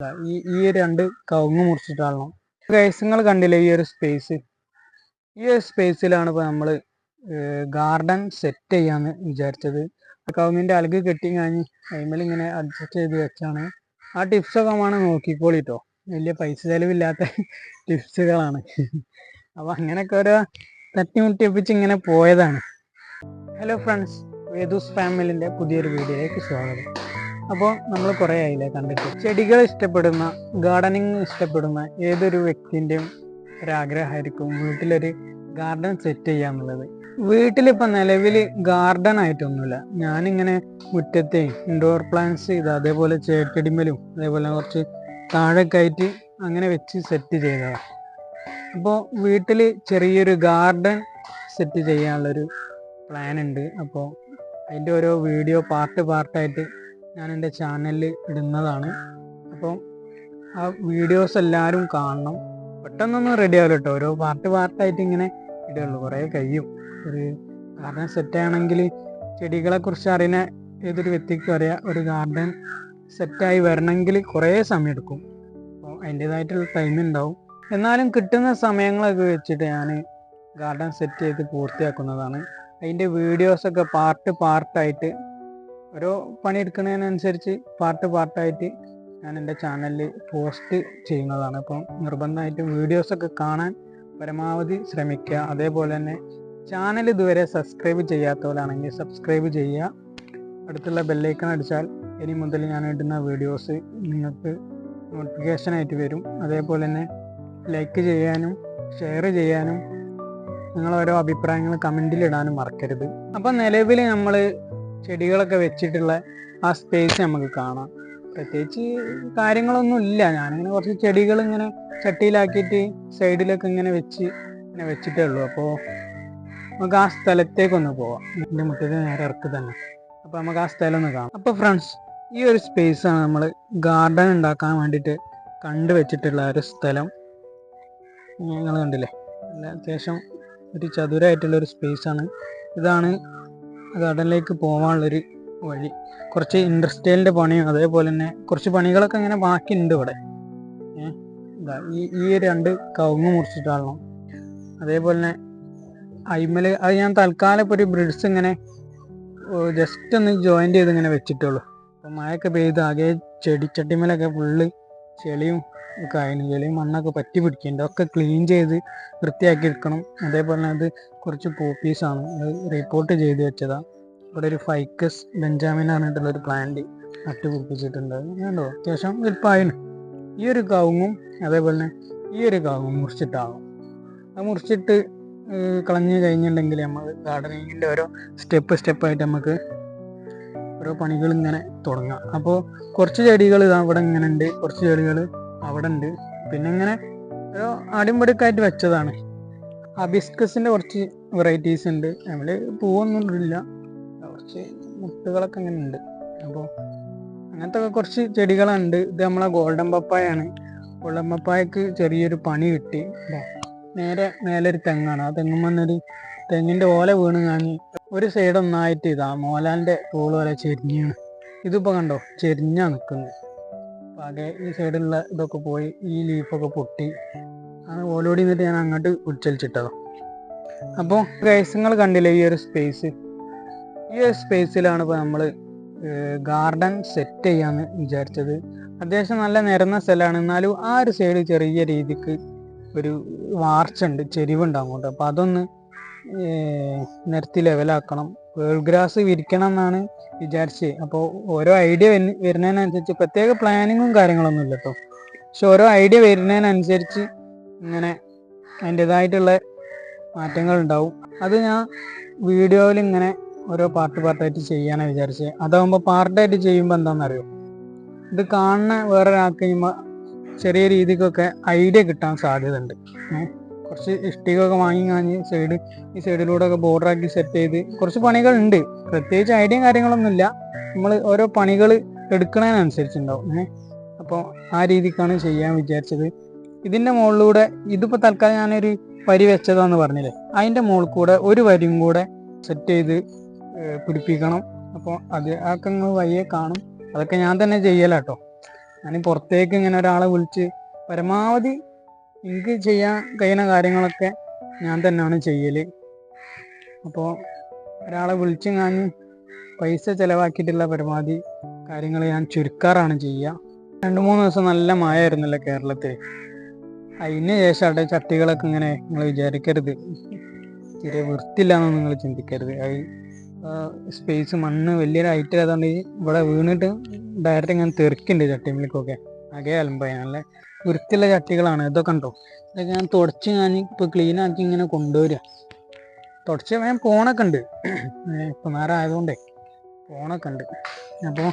ഈ ഈ രണ്ട് കവുങ്ങ് മുറിച്ചിട്ടാണല്ലോ നിങ്ങൾ കണ്ടില്ലേ ഈ ഒരു സ്പേസ് ഈ ഒരു സ്പേസിലാണ് ഇപ്പോൾ നമ്മൾ ഗാർഡൻ സെറ്റ് ചെയ്യാന്ന് വിചാരിച്ചത്. കവുങ്ങിന്റെ അലക് കെട്ടി കഴിഞ്ഞ് അതിമേൽ ഇങ്ങനെ അഡ്ജസ്റ്റ് ചെയ്ത് വെച്ചാണ്. ആ ടിപ്സൊക്കെ വേണം നോക്കിക്കോളിട്ടോ. വലിയ പൈസ ചെലവില്ലാത്ത ടിപ്സുകളാണ് അപ്പോൾ അങ്ങനെയൊക്കെ ഓരോ തട്ടിമുട്ടിപ്പിച്ച് ഇങ്ങനെ പോയതാണ്. ഹലോ ഫ്രണ്ട്സ് വേദൂസ് ഫാമിലിന്റെ പുതിയൊരു വീഡിയോയിലേക്ക് സ്വാഗതം. അപ്പോൾ നമ്മൾ കുറേ ആയില്ലേ കണ്ടിട്ട്. ചെടികൾ ഇഷ്ടപ്പെടുന്ന ഗാർഡനിങ് ഇഷ്ടപ്പെടുന്ന ഏതൊരു വ്യക്തിന്റെയും ഒരാഗ്രഹമായിരിക്കും വീട്ടിലൊരു ഗാർഡൻ സെറ്റ് ചെയ്യുക എന്നുള്ളത് വീട്ടിലിപ്പോൾ നിലവിൽ ഗാർഡൻ ആയിട്ടൊന്നുമില്ല ഞാനിങ്ങനെ മുറ്റത്തെ ഇൻഡോർ പ്ലാന്റ്സ് ഇത് അതേപോലെ ചേട്ടടിമലും അതേപോലെ കുറച്ച് താഴെ കയറ്റി അങ്ങനെ വെച്ച് സെറ്റ് ചെയ്തതാണ്. അപ്പോൾ വീട്ടിൽ ചെറിയൊരു ഗാർഡൻ സെറ്റ് ചെയ്യാനുള്ളൊരു പ്ലാൻ ഉണ്ട് അപ്പോൾ അതിന്റെ ഓരോ വീഡിയോ പാർട്ട് പാർട്ടായിട്ട് ഞാൻ എന്റെ ചാനലിൽ ഇടുന്നതാണ്. അപ്പോൾ ആ വീഡിയോസ് എല്ലാവരും കാണണം. പെട്ടെന്നൊന്നും റെഡി ആവില്ല കേട്ടോ ഓരോ പാർട്ട് പാർട്ടായിട്ട് ഇങ്ങനെ ഇടുകയുള്ളൂ. കുറേ കഴിയും. ഒരു ഗാർഡൻ സെറ്റ് ആണെങ്കിൽ ചെടികളെ കുറിച്ച് അറിയുന്ന ഏതൊരു വ്യക്തിക്കും അറിയാം. ഒരു ഗാർഡൻ സെറ്റായി വരണമെങ്കിൽ കുറേ സമയം എടുക്കും. അപ്പോൾ അതിന്റേതായിട്ടുള്ള ടൈം ഉണ്ടാവും. എന്നാലും കിട്ടുന്ന സമയങ്ങളൊക്കെ വെച്ചിട്ട് ഞാൻ ഗാർഡൻ സെറ്റ് ചെയ്ത് പൂർത്തിയാക്കുന്നതാണ്. അതിന്റെ വീഡിയോസൊക്കെ പാർട്ട് പാർട്ടായിട്ട് ഓരോ പണിയെടുക്കുന്നതിനനുസരിച്ച് പാർട്ട് പാർട്ടായിട്ട് ഞാൻ എന്റെ ചാനലിൽ പോസ്റ്റ് ചെയ്യുന്നതാണ്. അപ്പം നിർബന്ധമായിട്ടും വീഡിയോസൊക്കെ കാണാൻ പരമാവധി ശ്രമിക്കുക. അതേപോലെ തന്നെ ചാനൽ ഇതുവരെ സബ്സ്ക്രൈബ് ചെയ്യാത്തവരാണെങ്കിൽ സബ്സ്ക്രൈബ് ചെയ്യുക. അടുത്തുള്ള ബെല്ലൈക്കൺ അടിച്ചാൽ ഇനി മുതൽ ഞാൻ ഇടുന്ന വീഡിയോസ് നിങ്ങൾക്ക് നോട്ടിഫിക്കേഷനായിട്ട് വരും. അതേപോലെ തന്നെ ലൈക്ക് ചെയ്യാനും ഷെയർ ചെയ്യാനും നിങ്ങളോരോ അഭിപ്രായങ്ങൾ കമന്റിൽ ഇടാനും മറക്കരുത്. അപ്പം നിലവിൽ നമ്മൾ ചെടികളൊക്കെ വെച്ചിട്ടുള്ള ആ സ്പേസ് നമുക്ക് കാണാം. പ്രത്യേകിച്ച് കാര്യങ്ങളൊന്നും ഇല്ല. ഞാനിങ്ങനെ കുറച്ച് ചെടികൾ ഇങ്ങനെ ചട്ടിയിലാക്കിയിട്ട് സൈഡിലൊക്കെ ഇങ്ങനെ വെച്ച് ഇങ്ങനെ വെച്ചിട്ടേ ഉള്ളൂ. അപ്പോൾ നമുക്ക് ആ സ്ഥലത്തേക്കൊന്ന് പോവാം. എന്റെ മുറ്റത്ത് നേരെ ഇറക്ക് തന്നെ. അപ്പോൾ നമുക്ക് ആ സ്ഥലം ഒന്ന് കാണാം. അപ്പോൾ ഫ്രണ്ട്സ് ഈ ഒരു സ്പേസാണ് നമ്മൾ ഗാർഡൻ ഉണ്ടാക്കാൻ വേണ്ടിയിട്ട് കണ്ടു വെച്ചിട്ടുള്ള ഒരു സ്ഥലം. നിങ്ങൾ കണ്ടില്ലേ? അല്ല അത്യാവശ്യം ഒരു ചതുരമായിട്ടുള്ള ഒരു സ്പേസാണ് ഇതാണ് ഗാർഡനിലേക്ക് പോകാനുള്ളൊരു വഴി. കുറച്ച് ഇൻഡസ്ട്രിയലിന്റെ പണിയും അതേപോലെ തന്നെ കുറച്ച് പണികളൊക്കെ ഇങ്ങനെ ബാക്കിയുണ്ട് ഇവിടെ. ഈ ഈ രണ്ട് കവുങ്ങ് മുറിച്ചിട്ടാണല്ലോ അതേപോലെ തന്നെ അയിമൽ അത് ഞാൻ തൽക്കാലം ഇപ്പോൾ ഒരു ബ്രിഡ്സ് ഇങ്ങനെ ജസ്റ്റ് ഒന്ന് ജോയിന്റ് ചെയ്ത് ഇങ്ങനെ വെച്ചിട്ടുള്ളൂ. അപ്പോൾ മഴയൊക്കെ പെയ്ത് ആകെ ചെടിച്ചട്ടിമേലൊക്കെ ഫുള്ള് ചെളിയും അല്ലെങ്കിൽ മണ്ണൊക്കെ പറ്റി പിടിക്കുന്നുണ്ട് ഒക്കെ ക്ലീൻ ചെയ്ത് വൃത്തിയാക്കി എടുക്കണം. അതേപോലെ അത് കുറച്ച് പോപ്പീസാണ് അത് റിപ്പോർട്ട് ചെയ്ത് വെച്ചതാണ് ഇവിടെ ഒരു ഫൈക്കസ് ബെഞ്ചാമിൻ പറഞ്ഞിട്ടുള്ള ഒരു പ്ലാന്റ് നട്ട് പിടിപ്പിച്ചിട്ടുണ്ട്. കണ്ടോ? അത്യാവശ്യം വലുപ്പമായിരുന്നു ഈ ഒരു കവുങ്ങും അതേപോലെ തന്നെ ഈ ഒരു കവുങ്ങും മുറിച്ചിട്ടാകും അത് മുറിച്ചിട്ട് കളഞ്ഞ് കഴിഞ്ഞിട്ടുണ്ടെങ്കിൽ നമ്മൾ ഗാർഡനിങ്ങിന്റെ ഓരോ സ്റ്റെപ്പ് സ്റ്റെപ്പായിട്ട് നമുക്ക് ഓരോ പണികൾ ഇങ്ങനെ തുടങ്ങാം. അപ്പോൾ കുറച്ച് ചെടികൾ ഇതാ ഇവിടെ ഇങ്ങനെ ഉണ്ട്. കുറച്ച് ചെടികൾ അവിടെ ഉണ്ട് പിന്നെ ഇങ്ങനെ ഒരു അടിമ്പടുക്കായിട്ട് വെച്ചതാണ്. അബിസ്കസിന്റെ കുറച്ച് വെറൈറ്റീസ് ഉണ്ട് നമ്മൾ പൂവൊന്നും ഇല്ല കുറച്ച് മുട്ടുകളൊക്കെ അങ്ങനെ ഉണ്ട് അപ്പോൾ അങ്ങനത്തെ കുറച്ച് ചെടികളുണ്ട്. ഇത് നമ്മളെ ഗോൾഡൻ പപ്പായാണ്. ഗോൾഡൻ പപ്പായക്ക് ചെറിയൊരു പണി കിട്ടി. നേരെ മേലെ ഒരു തെങ്ങാണ്. ആ തെങ്ങും വന്നൊരു തെങ്ങിന്റെ ഓല വീണ് കാണി ഒരു സൈഡ് ഒന്നായിട്ട് ഇതാ മോലാലിന്റെ തോൾ പോലെ ചെരിഞ്ഞാണ് ഇതിപ്പോൾ കണ്ടോ? ചെരിഞ്ഞാ നിൽക്കുന്നത് അപ്പോൾ ആകെ ഈ സൈഡിലുള്ള ഇതൊക്കെ പോയി ഈ ലീഫൊക്കെ പൊട്ടി. അങ്ങനെ ഓലോടി നിന്നിട്ട് ഞാൻ അങ്ങോട്ട് ഉച്ചലിച്ചിട്ടതാണ് അപ്പോൾ ഗൈസങ്ങൾ കണ്ടില്ലേ ഈ ഒരു സ്പേസ് ഈ ഒരു സ്പേസിലാണ് ഇപ്പോൾ നമ്മൾ ഗാർഡൻ സെറ്റ് ചെയ്യാമെന്ന് വിചാരിച്ചത്. അത്യാവശ്യം നല്ല നിരന്ന സ്ഥലമാണ് എന്നാലും ആ ഒരു സൈഡ് ചെറിയ രീതിക്ക് ഒരു വാർച്ചുണ്ട് ചെരിവുണ്ട് അങ്ങോട്ട് അപ്പോൾ അതൊന്ന് നിരത്തി ലെവലാക്കണം. വേൾ ഗ്രാസ് വിരിക്കണം എന്നാണ് വിചാരിച്ചത് അപ്പോൾ ഓരോ ഐഡിയ വരുന്നതിനനുസരിച്ച് പ്രത്യേക പ്ലാനിങ്ങും കാര്യങ്ങളൊന്നും ഇല്ല കേട്ടോ പക്ഷെ ഓരോ ഐഡിയ വരുന്നതിനനുസരിച്ച് ഇങ്ങനെ അതിന്റെതായിട്ടുള്ള മാറ്റങ്ങൾ ഉണ്ടാവും അത് ഞാൻ വീഡിയോയിൽ ഇങ്ങനെ ഓരോ പാർട്ട് പാർട്ടായിട്ട് ചെയ്യാനാണ് വിചാരിച്ചത് അതാകുമ്പോൾ പാർട്ടായിട്ട് ചെയ്യുമ്പോൾ എന്താണെന്നറിയോ ഇത് കാണുന്ന വേറൊരാൾക്ക് കഴിയുമ്പോൾ ചെറിയ രീതിക്കൊക്കെ ഐഡിയ കിട്ടാൻ സാധ്യതയുണ്ട്. ഏ, കുറച്ച് ഇഷ്ടികൊക്കെ വാങ്ങി കാഞ്ഞ് സൈഡ് ഈ സൈഡിലൂടെ ഒക്കെ ബോർഡറാക്കി ആക്കി സെറ്റ് ചെയ്ത് കുറച്ച് പണികൾ ഉണ്ട് പ്രത്യേകിച്ച് ഐഡിയയും കാര്യങ്ങളൊന്നുമില്ല നമ്മൾ ഓരോ പണികൾ എടുക്കുന്നതിനനുസരിച്ചുണ്ടാവും ഏഹ് അപ്പോൾ ആ രീതിക്കാണ് ചെയ്യാൻ വിചാരിച്ചത്. ഇതിന്റെ മുകളിലൂടെ ഇതിപ്പോൾ തൽക്കാലം ഞാനൊരു വരി വെച്ചതാന്ന് പറഞ്ഞില്ലേ? അതിന്റെ മുകളിൽ കൂടെ ഒരു വരിയും കൂടെ സെറ്റ് ചെയ്ത് പിടിപ്പിക്കണം. അപ്പോൾ അത് അതൊക്കെ നിങ്ങൾ വയ്യെ കാണും. അതൊക്കെ ഞാൻ തന്നെ ചെയ്യലാട്ടോ. ഞാൻ പുറത്തേക്ക് ഇങ്ങനെ ഒരാളെ വിളിച്ച് പരമാവധി എനിക്ക് ചെയ്യാൻ കഴിയുന്ന കാര്യങ്ങളൊക്കെ ഞാൻ തന്നെയാണ് ചെയ്യൽ അപ്പോൾ ഒരാളെ വിളിച്ചു ഞാൻ പൈസ ചിലവാക്കിയിട്ടുള്ള പരമാവധി കാര്യങ്ങൾ ഞാൻ ചുരുക്കാറാണ് ചെയ്യുക രണ്ട് മൂന്ന് ദിവസം നല്ല മഴ ആയിരുന്നല്ലോ കേരളത്തിൽ അതിന് ശേഷം അവിടെ ചട്ടികളൊക്കെ ഇങ്ങനെ നിങ്ങൾ വിചാരിക്കരുത്. തീരെ വൃത്തിയില്ലാന്ന് നിങ്ങൾ ചിന്തിക്കരുത്. അത് സ്പേസ് മണ്ണ് വലിയൊരു ഹൈറ്റ് ആയതുകൊണ്ട് ഇവിടെ വീണിട്ട് ഡയറക്റ്റ് ഇങ്ങനെ തെറിക്കുന്നുണ്ട് ചട്ടിമിലേക്കൊക്കെ ആകെ അലമ്പായി. നല്ല വൃത്തിയുള്ള ചട്ടികളാണ്. ഇതൊക്കെ ഉണ്ടോ ഇതൊക്കെ ഞാൻ തുടച്ച് ഞാൻ ഇപ്പോൾ ക്ലീൻ ആക്കി ഇങ്ങനെ കൊണ്ടുവരിക തുടച്ച് ഞാൻ പോണൊക്കെ ഉണ്ട്. ഇപ്പം നേരം ആയതുകൊണ്ടേ പോണൊക്കെ ഉണ്ട്. അപ്പോൾ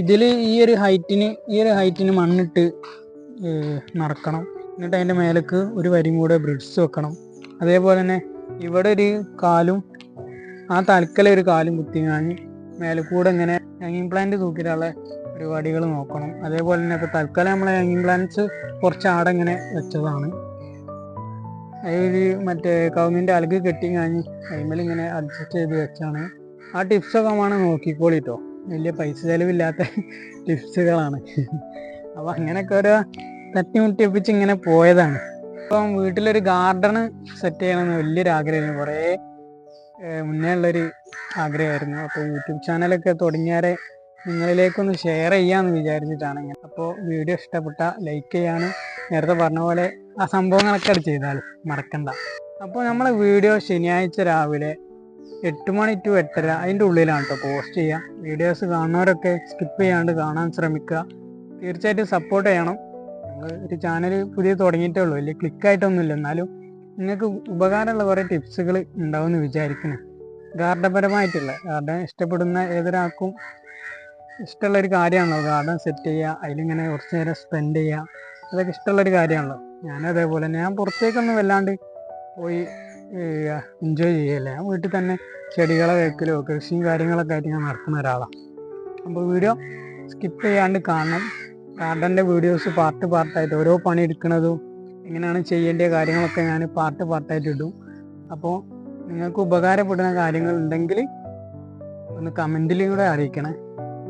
ഇതിൽ ഈ ഒരു ഹൈറ്റിന് ഈ ഒരു ഹൈറ്റിന് മണ്ണിട്ട് നടക്കണം. എന്നിട്ട് അതിന്റെ മേലേക്ക് ഒരു വരിയും കൂടെ ബ്രിഡ്സ് വെക്കണം. അതേപോലെ തന്നെ ഇവിടെ ഒരു കാലും ആ തലക്കല ഒരു കാലും കുത്തി ഞാൻ മേലെ കൂടെ ഇങ്ങനെ ഹാങ്ങിങ് പ്ലാന്റ് തൂക്കിയിട്ടുള്ള പരിപാടികൾ നോക്കണം. അതേപോലെ തന്നെ ഇപ്പോൾ തൽക്കാലം നമ്മളെ ഹാങ്ങിങ് കുറച്ച് ആടെ ഇങ്ങനെ വെച്ചതാണ്. അതിൽ മറ്റേ കവുങ്ങിന്റെ അലക് കെട്ടി കാഞ്ഞ് അതിന്മേൽ ഇങ്ങനെ അഡ്ജസ്റ്റ് ചെയ്ത് വെച്ചാണ് ആ ടിപ്സൊക്കെ വേണം നോക്കിക്കോളിട്ടോ. വലിയ പൈസ ചിലവില്ലാത്ത ടിപ്സുകളാണ് അപ്പോൾ അങ്ങനെയൊക്കെ ഓരോ തട്ടിമുട്ടിയൊപ്പിച്ച് ഇങ്ങനെ പോയതാണ്. ഇപ്പം വീട്ടിലൊരു ഗാർഡൻ സെറ്റ് ചെയ്യണമെന്ന് വലിയൊരു ആഗ്രഹമായിരുന്നു. കുറേ മുന്നേ ഉള്ളൊരു ആഗ്രഹമായിരുന്നു. അപ്പോൾ യൂട്യൂബ് ചാനലൊക്കെ തുടങ്ങിയാരെ നിങ്ങളിലേക്കൊന്ന് ഷെയർ ചെയ്യാമെന്ന് വിചാരിച്ചിട്ടാണ് ഇങ്ങനെ അപ്പോൾ വീഡിയോ ഇഷ്ടപ്പെട്ട ലൈക്ക് ചെയ്യാനും നേരത്തെ പറഞ്ഞ പോലെ ആ സംഭവങ്ങളൊക്കെ അത് ചെയ്താൽ മറക്കണ്ട. അപ്പോൾ നമ്മൾ വീഡിയോ ശനിയാഴ്ച രാവിലെ എട്ട് മണി ടു എട്ടര അതിന്റെ ഉള്ളിലാണ് കേട്ടോ പോസ്റ്റ് ചെയ്യുക വീഡിയോസ് കാണുന്നവരൊക്കെ സ്കിപ്പ് ചെയ്യാണ്ട് കാണാൻ ശ്രമിക്കുക തീർച്ചയായിട്ടും സപ്പോർട്ട് ചെയ്യണം. നമ്മൾ ഒരു ചാനൽ പുതിയ തുടങ്ങിയിട്ടേ ഉള്ളൂ. വലിയ ക്ലിക്കായിട്ടൊന്നുമില്ല എന്നാലും നിങ്ങൾക്ക് ഉപകാരമുള്ള കുറേ ടിപ്സുകൾ ഉണ്ടാവുമെന്ന് വിചാരിക്കുന്നു. ഗാർഡപരമായിട്ടുള്ള ഗാർഡൻ ഇഷ്ടപ്പെടുന്ന ഏതൊരാൾക്കും ഇഷ്ടമുള്ള ഒരു കാര്യമാണല്ലോ ഗാർഡൻ സെറ്റ് ചെയ്യുക അതിലിങ്ങനെ കുറച്ച് നേരം സ്പെൻഡ് ചെയ്യുക അതൊക്കെ ഇഷ്ടമുള്ള ഒരു കാര്യമാണല്ലോ. ഞാൻ അതേപോലെ ഞാൻ പുറത്തേക്കൊന്നും വല്ലാണ്ട് പോയി എൻജോയ് ചെയ്യല്ല ഞാൻ വീട്ടിൽ തന്നെ ചെടികളെ വെക്കലോ കൃഷിയും കാര്യങ്ങളൊക്കെ ആയിട്ട് ഞാൻ നടക്കുന്ന ഒരാളാണ് അപ്പോൾ വീഡിയോ സ്കിപ്പ് ചെയ്യാണ്ട് കാണണം. ഗാർഡന്റെ വീഡിയോസ് പാർട്ട് പാർട്ടായിട്ട് ഓരോ പണി എടുക്കുന്നതും എങ്ങനെയാണ് ചെയ്യേണ്ട കാര്യങ്ങളൊക്കെ ഞാൻ പാർട്ട് പാർട്ടായിട്ട് ഇടും. അപ്പോൾ നിങ്ങൾക്ക് ഉപകാരപ്പെടുന്ന കാര്യങ്ങൾ ഉണ്ടെങ്കിൽ ഒന്ന് കമന്റിലും കൂടെ അറിയിക്കണേ.